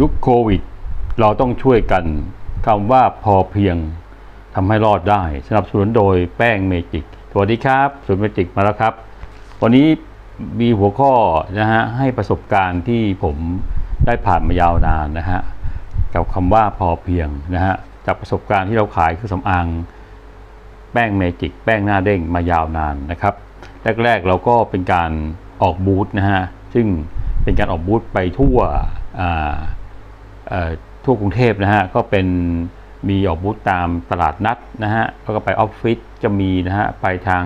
ยุคโควิด เราต้องช่วยกันคำว่าพอเพียงทำให้รอดได้ สนับสนุนโดยแป้งเมจิก สวัสดีครับศูนเมจิกมาแล้วครับ วันนี้มีหัวข้อนะฮะให้ประสบการณ์ที่ผมได้ผ่านมายาวนานนะฮะกับคำว่าพอเพียงนะฮะจากประสบการณ์ที่เราขายเครื่องสำอางแป้งเมจิก แป้งหน้าเด้งมายาวนานนะครับ แรกๆเราก็เป็นการออกบูธนะฮะซึ่งเป็นการออกบูธไปทั่วอ่า ทั่วกรุงเทพนะฮะก็เป็นมีออกบูธตามตลาดนัดนะฮะแล้วก็ไปออฟฟิศจะมีนะฮะไปทาง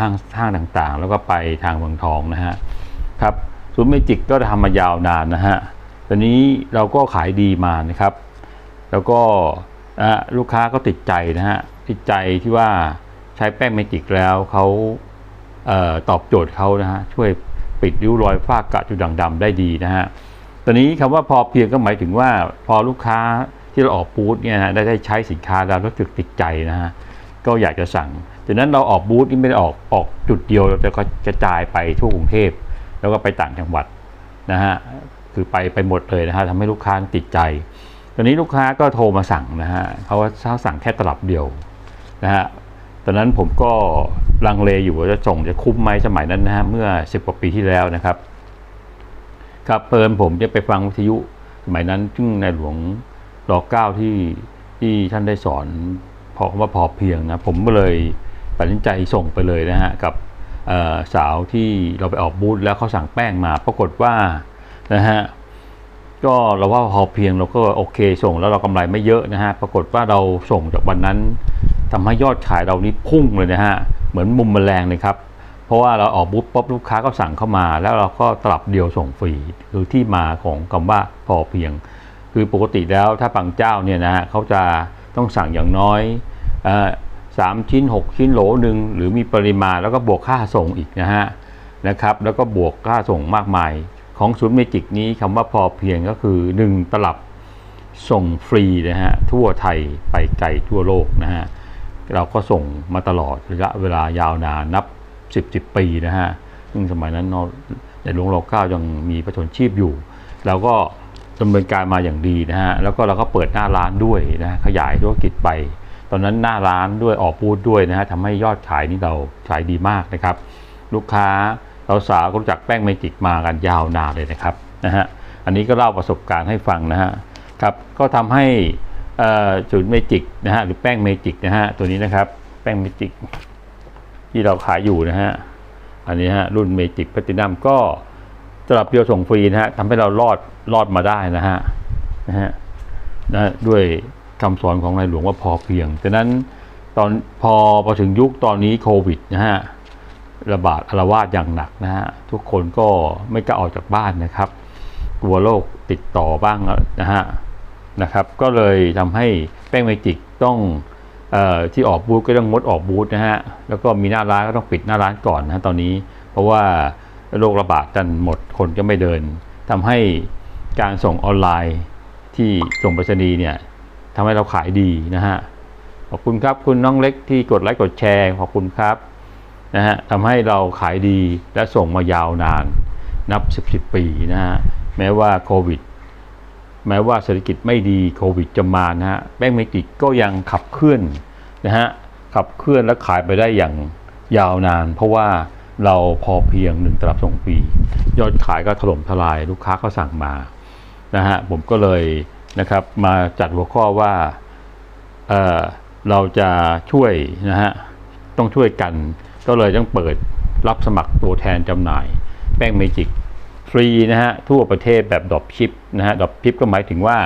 ห้างห้างต่างๆ แล้วก็ไปทางเมืองทองนะฮะครับศูนย์เมจิกก็ทำมายาวนานนะฮะตอนนี้เราก็ขายดีมานะครับ แล้วก็ลูกค้าก็ติดใจนะฮะติดใจที่ว่าใช้แป้งเมจิกแล้วเขาเออตอบโจทย์เขานะฮะช่วยปิดริ้วรอยฝ้ากระจุดด่างดำได้ดีนะฮะ อนนี้คำว่าพอเพียงก็หมายถึงว่าพอลูกค้าที่เราออกบูธเนี่ยนะได้ได้ใช้สินค้าแล้วรู้สึกติดใจนะฮะก็อยากจะสั่งดังนั้นเราออกบูธนี่ไม่ได้ออกออกจุดเดียวเราจะกระจายไปทั่วกรุงเทพ แล้วก็ไปต่างจังหวัดนะฮะคือไปไปหมดเลยนะฮะทำให้ลูกค้าติดใจ ตอนนี้ลูกค้าก็โทรมาสั่งนะฮะเขาว่าเขาสั่งแค่ตลับเดียวนะฮะตอนนั้นผมก็ลังเลอยู่ว่าจะส่งจะคุ้มไหมสมัยนั้นนะฮะเมื่อ 10กว่าปีที่แล้วนะครับ ครับเปินผมจะไปฟังวิทยุสมัยนั้นซึ่งในหลวงรอเก้าที่ที่ท่านได้สอนพอว่าพอเพียงนะผมก็เลยตัดสินใจส่งไปเลยนะฮะกับสาวที่เราไปออกบูธแล้วเขาสั่งแป้งมา ปรากฏว่านะฮะก็เราว่าพอเพียงเราก็โอเคส่งแล้วเรากำไรไม่เยอะนะฮะปรากฏว่าเราส่งจากวันนั้นทำให้ยอดขายเรานี่พุ่งเลยนะฮะเหมือนมุมแมลงเลยครับ เพราะว่าเราออกบุ๊บป๊บลูกค้าก็สั่งเข้ามา แล้วเราก็ตลับเดียวส่งฟรีคือที่มาของคำว่าพอเพียง คือปกติแล้วถ้าบางเจ้าเนี่ยนะฮะเขาจะต้องสั่งอย่างน้อยสามชิ้น 6 ชิ้นโหลหนึ่งหรือมีปริมาณแล้วก็บวกค่าส่งอีกนะฮะนะครับ แล้วก็บวกค่าส่งมากมาย ของศูนย์เมจิกนี้คำว่าพอเพียงก็คือ 1 ตลับส่งฟรีนะฮะทั่วไทยไปไกลทั่วโลกนะฮะเราก็ส่งมาตลอดระยะเวลายาวนานนับ 10 10ปีนะฮะซึ่งสมัยนั้นเนอะในหลวงรอเก้ายังมีประชนชีพอยู่ เราก็ดำเนินการมาอย่างดีนะฮะแล้วก็เราก็เปิดหน้าร้านด้วยนะขยายธุรกิจไป ตอนนั้นหน้าร้านด้วยออกบูธด้วยนะฮะทำให้ยอดขายนี่เราขายดีมากนะครับ ลูกค้าเราสาวก็รู้จักแป้งเมจิกมากันยาวนานเลยนะครับนะฮะอันนี้ก็เล่าประสบการณ์ให้ฟังนะฮะครับก็ทำให้เอ่อศูนย์เมจิกนะฮะหรือแป้งเมจิกนะฮะตัวนี้นะครับแป้งเมจิก ที่เราขายอยู่นะฮะ อันนี้ฮะรุ่นเมจิกแพตินัมก็สำหรับเดียวส่งฟรีนะฮะทำให้เรารอดรอดมาได้นะฮะนะฮะนะด้วยคำสอนของในหลวงว่าพอเพียงดังนั้นตอนพอพอถึงยุคตอนนี้โควิดนะฮะระบาดอาละวาดอย่างหนักนะฮะทุกคนก็ไม่กล้าออกจากบ้านนะครับ กลัวโรคติดต่อบ้างนะฮะนะครับ ก็เลยทำให้แป้งเมจิกต้อง ที่ออกบูธก็ต้องงดออกบูธนะฮะ แล้วก็มีหน้าร้านก็ต้องปิดหน้าร้านก่อนนะะตอนนี้ เพราะว่าโรคระบาดกันหมดคนก็ไม่เดินทำให้การส่งออนไลน์ที่ส่งไปรษณีย์เนี่ยทำให้เราขายดีนะฮะ ขอบคุณครับคุณน้องเล็กที่กดไลค์กดแชร์ขอบคุณครับนะฮะทำให้เราขายดีและส่งมายาวนานนับ 10 10ปีนะฮะ แม้ว่าโควิด แม้ว่าเศรษฐกิจไม่ดีโควิดจะมานะฮะแป้งเมจิกก็ยังขับเคลื่อนนะฮะขับเคลื่อนและขายไปได้อย่างยาวนาน เพราะว่าเราพอเพียงหนึ่งตลับส่งปี ยอดขายก็ถล่มทลายลูกค้าก็สั่งมานะฮะผมก็เลยนะครับมาจัดหัวข้อว่าเออเราจะช่วยนะฮะต้องช่วยกัน ก็เลยต้องเปิดรับสมัครตัวแทนจำหน่าย แป้งเมจิก ฟรีนะฮะทั่วประเทศแบบดรอปชิปนะฮะดรอปชิปก็หมายถึงว่า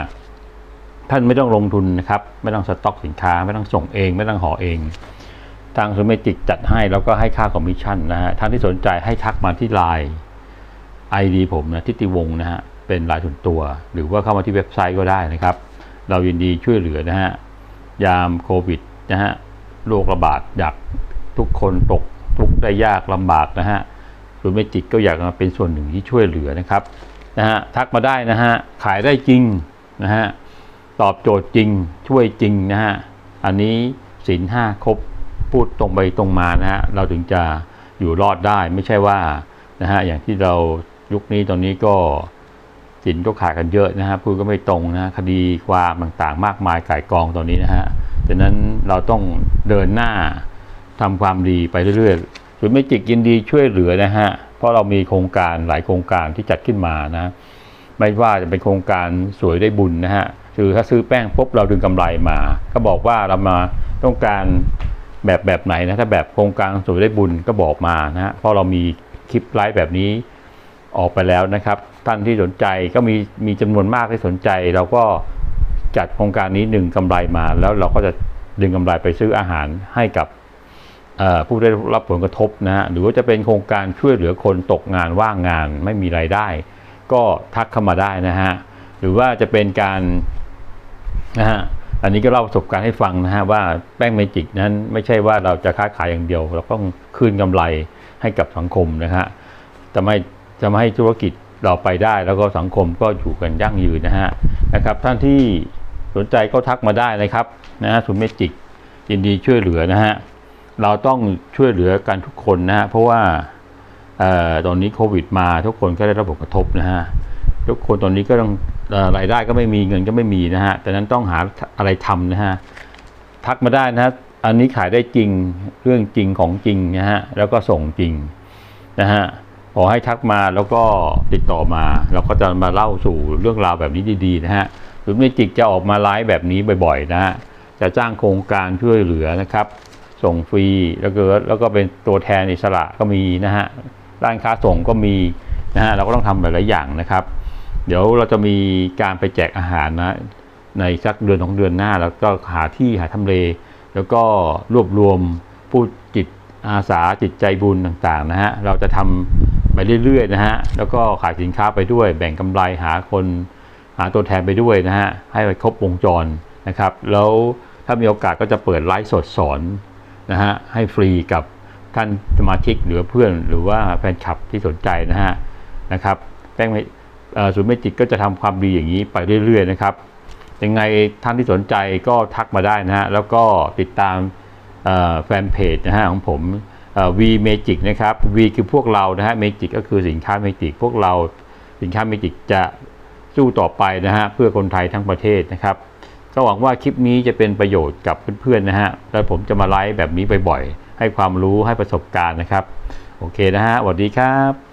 ท่านไม่ต้องลงทุนนะครับ ไม่ต้องสต็อกสินค้า ไม่ต้องส่งเอง ไม่ต้องห่อเอง ทางซูเมจิกจัดให้แล้วก็ให้ค่าคอมมิชชั่นนะฮะท่านที่สนใจให้ทักมาที่ไลน์ ID ผมนะทิติวงศ์นะฮะเป็นรายส่วนตัว หรือว่าเข้ามาที่เว็บไซต์ก็ได้นะครับ เรายินดีช่วยเหลือนะฮะยามโควิดนะฮะโรคระบาดอยากทุกคนตกทุกได้ยากลำบากนะฮะ ศูนย์เมจิกก็อยากมาเป็นส่วนหนึ่งที่ช่วยเหลือนะครับนะฮะทักมาได้นะฮะขายได้จริงนะฮะตอบโจทย์จริงช่วยจริงนะฮะอันนี้สินห้าครบพูดตรงไปตรงมานะฮะเราถึงจะอยู่รอดได้ไม่ใช่ว่านะฮะอย่างที่เรายุคนี้ตอนนี้ก็สินก็ขาดกันเยอะนะฮะพูดก็ไม่ตรงนะคดีความต่างๆ มากมายก่ายกองตอนนี้นะฮะดังนั้นเราต้องเดินหน้าทำความดีไปเรื่อยๆ ศูนย์เมจิกยินดีช่วยเหลือนะฮะ เพราะเรามีโครงการหลายโครงการที่จัดขึ้นมานะ ไม่ว่าจะเป็นโครงการสวยได้บุญนะฮะ คือถ้าซื้อแป้งปุ๊บเราดึงกำไรมา ก็บอกว่าเรามาต้องการแบบแบบไหนนะ ถ้าแบบโครงการสวยได้บุญก็บอกมานะฮะ เพราะเรามีคลิปไลฟ์แบบนี้ออกไปแล้วนะครับ ท่านที่สนใจก็มีมีจำนวนมากที่สนใจ เราก็จัดโครงการนี้ดึงกำไรมา แล้วเราก็จะดึงกำไรไปซื้ออาหารให้กับ ผู้ได้รับผลกระทบนะฮะหรือว่าจะเป็นโครงการช่วยเหลือคนตกงานว่างงานไม่มีรายได้ ก็ทักเข้ามาได้นะฮะหรือว่าจะเป็นการนะฮะอันนี้ก็เล่าประสบการณ์ให้ฟังนะฮะว่าแป้งเมจิกนั้นไม่ใช่ว่าเราจะค้าขายอย่างเดียว เราต้องคืนกำไรให้กับสังคมนะฮะจะไม่จะไม่ให้ธุรกิจเราไปได้ แล้วก็สังคมก็อยู่กันยั่งยืนนะฮะนะครับ ท่านที่สนใจก็ทักมาได้นะครับนะฮะศูนย์เมจิกยินดีช่วยเหลือนะฮะ เราต้องช่วยเหลือกันทุกคนนะฮะเพราะว่าออตอนนี้โควิดมาทุกคนก็ได้รับผลกระทบนะฮะทุกคนตอนนี้ก็ต้องรายได้ก็ไม่มีเงินก็ไม่มีนะฮะแต่นั้นต้องหาอะไรทำนะฮะทักมาได้นะฮะอันนี้ขายได้จริงเรื่องจริงของจริงนะฮะแล้วก็ส่งจริงนะฮะขอให้ทักมาแล้วก็ติดต่อมา เราก็จะมาเล่าสู่เรื่องราวแบบนี้ดีๆนะฮะหรือเมจิกจะออกมาไลฟ์แบบนี้บ่อยๆนะฮะจะจ้างโครงการช่วยเหลือนะครับ ส่งฟรีแล้วก็แล้วก็เป็นตัวแทนอิสระก็มีนะฮะร้านค้าส่งก็มีนะฮะเราก็ต้องทำหลาย ๆ อย่างนะครับ เดี๋ยวเราจะมีการไปแจกอาหารนะในสักเดือนของเดือนหน้า แล้วก็หาที่หาทำเล แล้วก็รวบรวมผู้จิตอาสาจิตใจบุญต่าง ๆ นะฮะเราจะทำไปเรื่อย ๆ นะฮะแล้วก็ขายสินค้าไปด้วย แบ่งกำไรหาคนหาตัวแทนไปด้วยนะฮะให้ไปครบวงจรนะครับ แล้วถ้ามีโอกาสก็จะเปิดไลฟ์สดสอน นะฮะให้ฟรีกับท่านสมาชิกหรือเพื่อนหรือว่าแฟนคลับที่สนใจนะฮะนะครับแป้งเมเอ่อศูนย์เมจิกก็จะทำความดีอย่างนี้ไปเรื่อย ๆ นะครับยังไงท่านที่สนใจก็ทักมาได้นะฮะแล้วก็ติดตามแฟนเพจนะฮะของผมวีเมจิกนะครับ V คือพวกเรานะฮะเมจิกก็คือสินค้าเมจิกพวกเราสินค้าเมจิกจะสู้ต่อไปนะฮะเพื่อคนไทยทั้งประเทศนะครับ ก็หวังว่าคลิปนี้จะเป็นประโยชน์กับเพื่อนๆนะฮะ แล้วผมจะมาไลฟ์แบบนี้บ่อยๆ ให้ความรู้ให้ประสบการณ์นะครับ โอเคนะฮะสวัสดีครับ